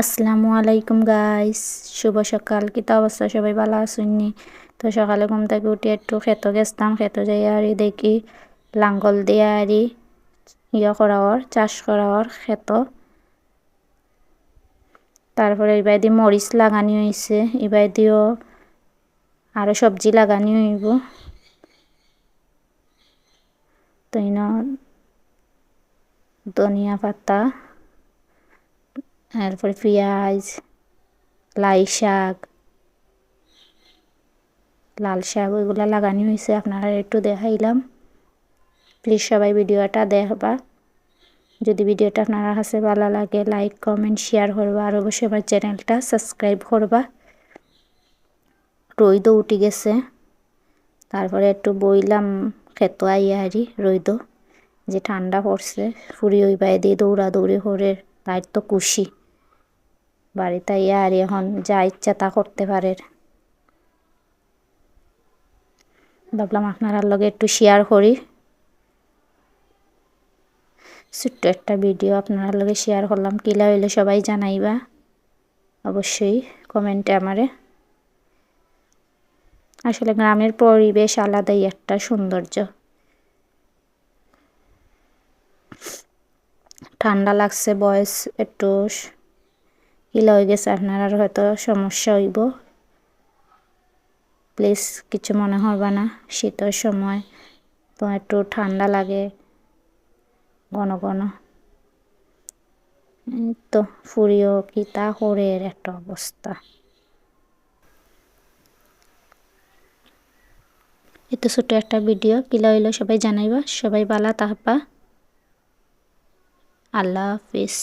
আসসালামু আলাইকুম গাইস শুভ সকাল। কিতা অবস্থা? সবাই ভালো আসুননি তো সকালে ঘুম থেকে উঠে একটু খেত গেছতাম খেত যাই আরি, দেখি লাঙ্গল দিয়ে আরি ইয়ে ওর, চাষ করা ওর খেত তারপরে এবার দিয়ে মরিচ লাগানি হয়েছে এবার দিয়েও আরও সবজি লাগানি হইব। তো ধনিয়া পাতা। তারপরে পেঁয়াজ, লাই শাক, লাল শাক, ওইগুলো লাগানি হয়েছে। আপনারা একটু দেখাইলাম। প্লিজ সবাই ভিডিওটা দেখবা। যদি ভিডিওটা আপনারা কাছে ভালো লাগে লাইক কমেন্ট শেয়ার করবা। আর অবশ্যই আমার চ্যানেলটা সাবস্ক্রাইব করবা। রইদও উঠে গেছে। তারপরে একটু বইলাম খেতো আইয়া হারি রইদ যে ঠান্ডা পড়ছে, ফুরি ওই বাইরে দিয়ে দৌড়াদৌড়ি করে লাইট তো খুশি। বাড়িতে আর এখন যা ইচ্ছা তা করতে পারে। ভাবলাম আপনার লগে একটু শেয়ার করি। ছোট্ট একটা ভিডিও আপনার লগে শেয়ার করলাম। কিলা হইলে সবাই জানাইবা। অবশ্যই কমেন্টে আমারে। আসলে গ্রামের পরিবেশ আলাদাই একটা সৌন্দর্য। ঠান্ডা লাগছে, বয়স একটু কিলা হয়ে গেছে আপনার আর হয়তো সমস্যা হইব। প্লিজ কিছু মনে হবে না। শীতের সময় তো একটু ঠান্ডা লাগে। ঘন ঘন। তো, ফুরিও কি তা হরের একটা অবস্থা। এতো ছোট একটা ভিডিও কিলা হইল সবাই জানাইবা? সবাই বালা তাহবা আল্লাহ হাফিজ।